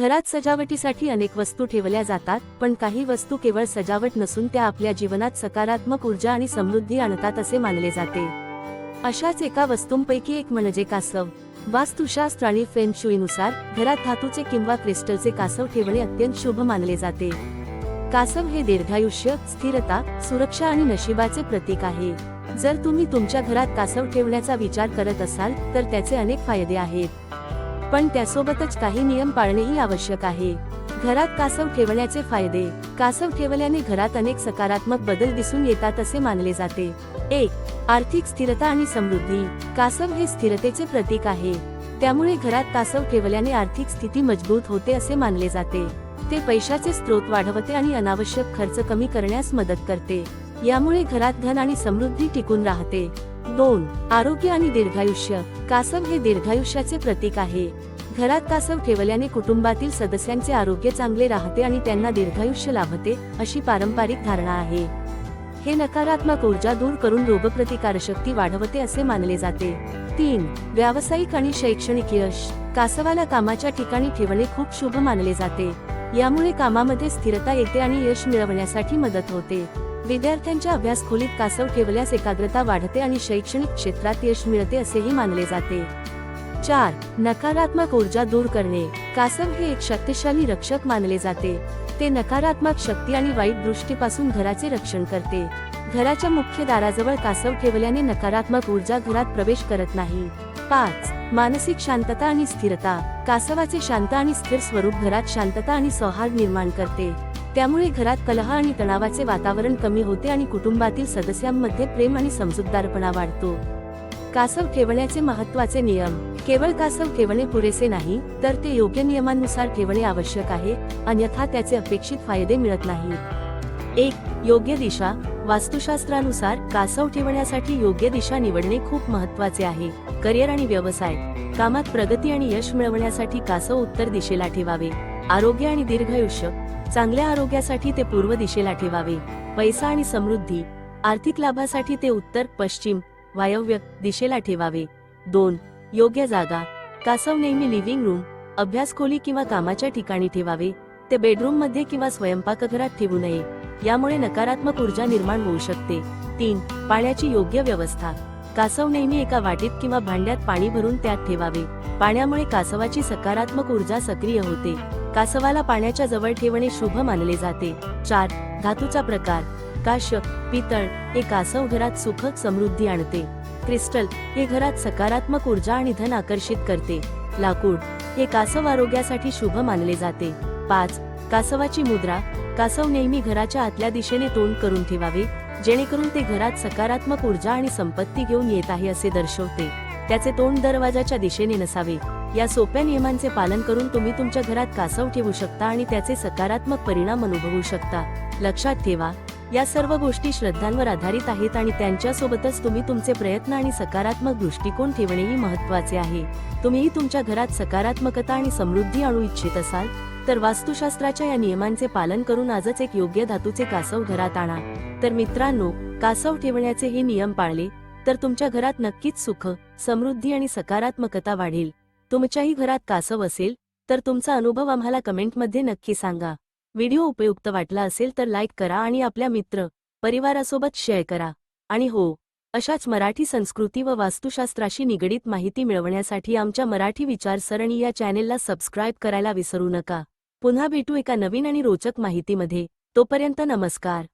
घरात सजावटीसाठी अनेक वस्तू ठेवल्या जातात पण काही वस्तू केवळ सजावट नसून त्या आपल्या जीवनात सकारात्मक ऊर्जा आणि समृद्धी आणतात असे मानले जाते. अशाच एका वस्तूंपैकी एक म्हणजे कासव. वास्तुशास्त्र आणि फेनशुईनुसार घरात धातूचे किंवा क्रिस्टलचे कासव ठेवणे अत्यंत शुभ मानले जाते. कासव हे दीर्घायुष्य स्थिरता सुरक्षा आणि नशिबाचे प्रतीक आहे. जर तुम्ही तुमच्या घरात कासव ठेवण्याचा विचार करत असाल तर त्याचे अनेक फायदे आहेत. पण त्यासोबतच काही नियम पाळणेही आवश्यक आहे. घरात कासव ठेवण्याचे फायदे. कासव ठेवल्याने घरात अनेक सकारात्मक बदल दिसून येतात असे मानले जाते. एक आर्थिक स्थिरता आणि समृद्धी. कासव हे स्थिरतेचे प्रतीक आहे. त्यामुळे घरात कासव ठेवल्याने आर्थिक स्थिती मजबूत होते असे मानले जाते. ते पैशाचे स्रोत वाढवते आणि अनावश्यक खर्च कमी करण्यास मदत करते. यामुळे घरात धन आणि समृद्धी टिकून राहते. दोन आरोग्य आणि दीर्घायुष्य. कासव हे दीर्घायुष्याचे प्रतीक आहे. घरात कासव ठेवल्याने कुटुंबातील सदस्यांचे आरोग्य चांगले राहते आणि त्यांना दीर्घायुष्य लाभते अशी पारंपरिक धारणा आहे. हे नकारात्मक ऊर्जा दूर करून रोगप्रतिकारशक्ती वाढवते असे मानले जाते. तीन व्यावसायिक आणि शैक्षणिक यश. कासवाला कामाच्या ठिकाणी ठेवणे खूप शुभ मानले जाते. यामुळे कामामध्ये स्थिरता येते आणि यश मिळवण्यासाठी मदत होते. विद्यार्थ्यांच्या अभ्यास खोलीत कासव ठेवल्यास एकाग्रता वाढते आणि शैक्षणिक क्षेत्रात यश मिळते असेही मानले जाते. चार नकारात्मक ऊर्जा दूर करणे. कासव हे एक शक्तिशाली रक्षक मानले जाते. ते नकारात्मक शक्ती आणि वाईट दृष्टीपासून घराचे रक्षण करते. घराच्या मुख्य दाराजवळ कासव ठेवल्याने नकारात्मक ऊर्जा घरात प्रवेश करत नाही. पाच मानसिक शांतता आणि स्थिरता. कासवाचे शांत आणि स्थिर स्वरूप घरात शांतता आणि सौहार्द निर्माण करते. त्यामुळे घरात कलह आणि तणावाचे वातावरण कमी होते आणि कुटुंबातील सदस्यांमध्ये प्रेम आणि समजूतदारपणा वाढतो. कासव ठेवण्याचे महत्त्वाचे नियम. केवळ कासव ठेवणे पुरेसे नाही तर ते योग्य नियमांनुसार ठेवणे आवश्यक आहे अन्यथा त्याचे अपेक्षित फायदे मिळत नाही एक योग्य दिशा. वास्तुशास्त्रानुसार कासव ठेवण्यासाठी योग्य दिशा निवडणे खूप महत्त्वाचे आहे. करिअर आणि व्यवसाय. कामात प्रगती आणि यश मिळवण्यासाठी कासव उत्तर दिशेला ठेवावे. आरोग्य आणि दीर्घायुष्य चांगल्या आरोग्यासाठी ते पूर्व दिशेला ठेवावे. पैसा आणि समृद्धी आर्थिक लाभासाठी ते उत्तर पश्चिम वायव्य दिशेला ठेवावे. दोन योग्य जागा कासव नेहमी लिव्हिंग रूम अभ्यास खोली किंवा कामाच्या ठिकाणी ठेवावे. ते बेडरूममध्ये किंवा स्वयंपाकघरात ठेवू नये. यामुळे नकारात्मक ऊर्जा निर्माण होऊ शकते. तीन पाण्याची योग्य व्यवस्था. कासव नेहमी एका वाटीत किंवा भांड्यात पाणी भरून त्यात ठेवावे. पाण्यामुळे कासवाची सकारात्मक ऊर्जा सक्रिय होते. कासवाला पाण्याच्या जवळ ठेवणे शुभ मानले जाते. चार धातूचा प्रकार. काश्य पितळ हे कासव घरात सुख समृद्धी आणते. क्रिस्टल हे घरात सकारात्मक ऊर्जा आणि धन आकर्षित करते. लाकूड हे कासव आरोग्यासाठी शुभ मानले जाते. पाच कासवाची मुद्रा. कासव नेहमी घराच्या आतल्या दिशेने तोंड करून ठेवावे. जेणेकरून ते घरात सकारात्मक ऊर्जा आणि संपत्ती घेऊन येत आहे असे दर्शवते. त्याचे तोंड दरवाजाच्या दिशेने नसावे. या सोप्या नियमांचे पालन करून तुम्ही तुमच्या घरात कासव ठेवू शकता आणि त्याचे सकारात्मक परिणाम अनुभवू शकता. लक्षात ठेवा या सर्व गोष्टी श्रद्धांवर आधारित आहेत आणि त्यांच्यासोबतच तुम्ही तुमचे प्रयत्न आणि सकारात्मक दृष्टिकोन ठेवणेही महत्त्वाचे आहे. तुम्हीही तुमच्या घरात सकारात्मकता आणि समृद्धी आणू इच्छित असाल तर वास्तुशास्त्राच्या या नियमांचे पालन करून आजच एक योग्य धातूचे कासव घरात आणा. तर मित्रांनो कासव ठेवण्याचे हे नियम पाळले तर तुमच्या घरात नक्कीच सुख समृद्धी आणि सकारात्मकता वाढेल. तुमच्याही घरात कासव असेल तर तुमचा अनुभव आम्हाला कमेंटमध्ये नक्की सांगा. व्हिडिओ उपयुक्त वाटला असेल तर लाईक करा आणि आपल्या मित्र परिवारासोबत शेअर करा. आणि हो अशाच मराठी संस्कृती व वास्तुशास्त्राशी निगडीत माहिती मिळवण्यासाठी आमच्या मराठी विचारसरणी या चॅनेलला सबस्क्राईब करायला विसरू नका. पुन्हा भेटू एका नवीन आणि रोचक माहितीमध्ये. तोपर्यंत नमस्कार.